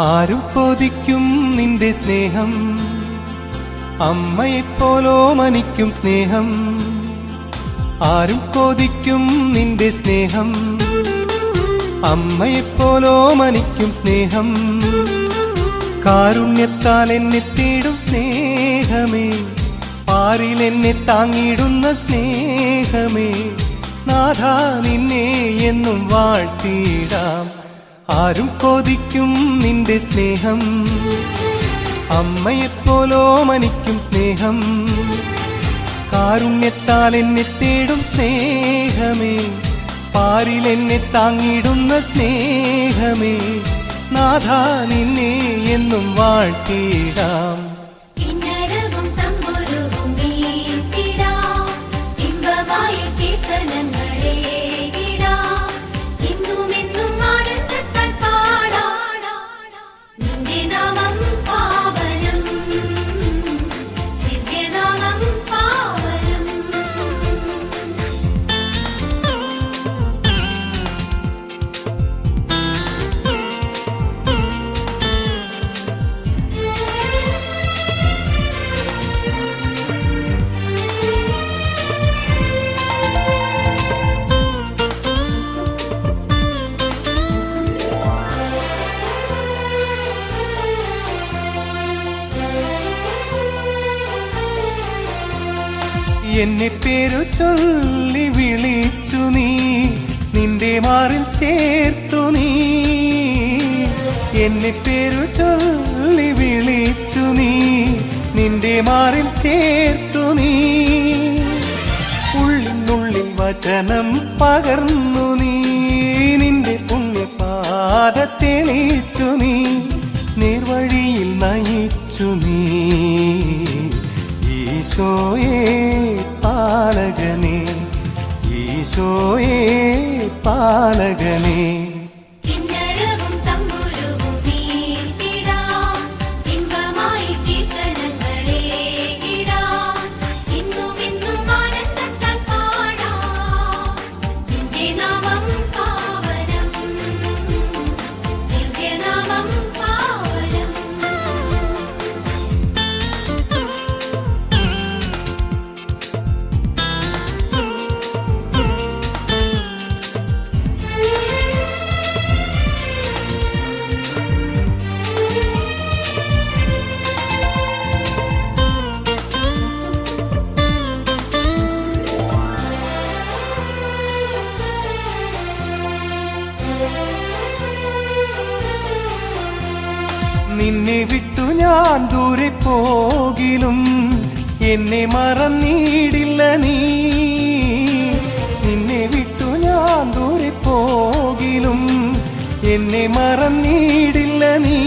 ആരും കൊതിക്കും നിന്റെ സ്നേഹം. അമ്മയെപ്പോലോ മനിക്കും സ്നേഹം. ആരും കൊതിക്കും നിന്റെ സ്നേഹം. അമ്മയെപ്പോലോ മനിക്കും സ്നേഹം. കാരുണ്യത്താൽ എന്നെ തേടും സ്നേഹമേ. പാരിൽ എന്നെ താങ്ങിടുന്ന സ്നേഹമേ. നാഥ നിന്നെ എന്നും വാഴ്ത്തിയിടാം. ആരും കൊതിക്കും നിന്റെ സ്നേഹം. അമ്മയെപ്പോലോ മനിക്കും സ്നേഹം. കാരുണ്യത്താൽ എന്നെ തേടും സ്നേഹമേ. പാരിൽ എന്നെ താങ്ങിടുന്ന സ്നേഹമേ. നാഥ നിന്നെ എന്നും വാഴ്ത്തിയിടാം. എന്നെ പേരു ചൊല്ലി വിളിച്ചു നീ. നിന്റെ മാറിൽ ചേർത്തു നീ. എന്നെ പേരു ചൊല്ലി വിളിച്ചു നീ. നിന്റെ മാറിൽ ചേർത്തു നീ. ഉള്ളിനുള്ളിൽ വചനം പകർന്നു നീ. നിന്റെ പുണ്യപാത തെളിച്ചു നീ. നിർവഴിയിൽ നയിച്ചു നീ. ഈശോയെ. ഈശോയെ പാലകനെ വിട്ടു ഞാൻ ദൂരെ പോകിലും എന്നെ മറന്നീടില്ല നീ. നിന്നെ വിട്ടു ഞാൻ ദൂരെ പോകിലും എന്നെ മറന്നീടില്ല നീ.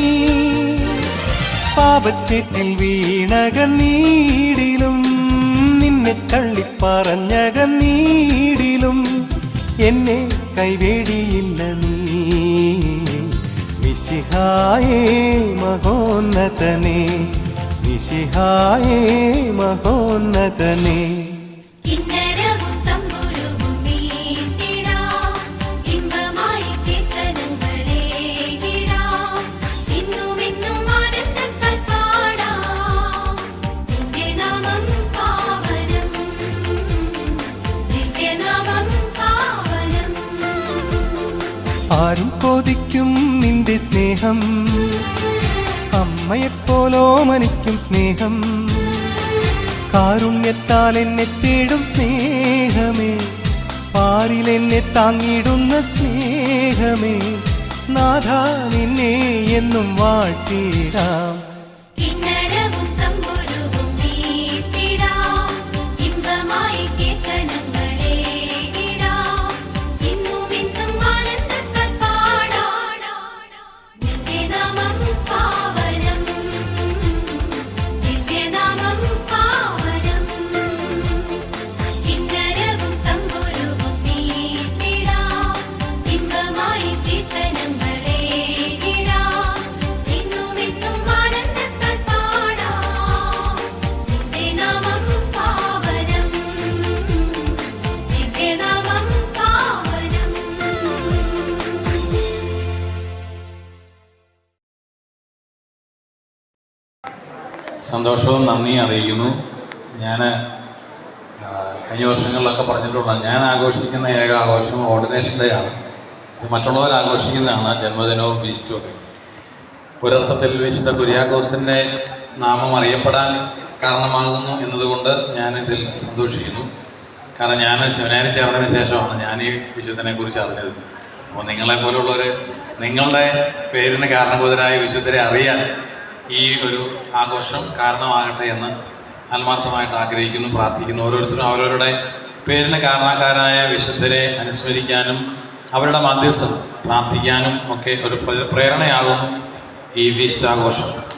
പാപച്ചേറ്റിൽ വീണകന്നീടിലും നിന്നെ തള്ളിപ്പറഞ്ഞകന്നീടിലും എന്നെ കൈവേടിയില്ല നീ. నిశిహాయే మహోన్నతనే నిశిహాయే మహోన్నతనే ആരും കൊതിക്കും നിന്റെ സ്നേഹം. അമ്മയെപ്പോലോ മനിക്കും സ്നേഹം. കാരുണ്യത്താൽ എന്നെ തേടും സ്നേഹമേ. പാരിൽ എന്നെ താങ്ങിടുന്ന സ്നേഹമേ. നാഥ നിന്നെ എന്നും വാഴ്ത്തിയിടാം സന്തോഷവും നന്ദിയും അറിയിക്കുന്നു. ഞാൻ കഴിഞ്ഞ വർഷങ്ങളിലൊക്കെ പറഞ്ഞിട്ടുള്ള ഞാൻ ആഘോഷിക്കുന്ന ഏക ആഘോഷം ഓർഡിനേഷൻ ഡേ ആണ്. മറ്റുള്ളവർ ആഘോഷിക്കുന്നതാണ് ജന്മദിനവും ബീസ്റ്റും ഒക്കെ. ഒരർത്ഥത്തിൽ വിശുദ്ധ കുര്യാക്കോസിന്റെ നാമം അറിയപ്പെടാൻ കാരണമാകുന്നു എന്നതുകൊണ്ട് ഞാനിതിൽ സന്തോഷിക്കുന്നു. കാരണം ഞാൻ ശിവനാരി ചേർന്നതിന് ശേഷമാണ് ഞാൻ ഈ വിശുദ്ധനെ കുറിച്ച് അറിഞ്ഞത്. അപ്പോൾ നിങ്ങളെ പോലുള്ളവർ നിങ്ങളുടെ പേരിന് കാരണബോധരായ വിശുദ്ധരെ അറിയാൻ ഈ ഒരു ആഘോഷം കാരണമാകട്ടെ എന്ന് ആത്മാർത്ഥമായിട്ട് ആഗ്രഹിക്കുന്നു പ്രാർത്ഥിക്കുന്നു. ഓരോരുത്തരും അവരവരുടെ പേരിന് കാരണക്കാരായ വിശുദ്ധരെ അനുസ്മരിക്കാനും അവരുടെ മധ്യസ്ഥം പ്രാർത്ഥിക്കാനും ഒക്കെ ഒരു പ്രേ- പ്രേരണയാകും ഈ വീസ്റ്റ് ആഘോഷം.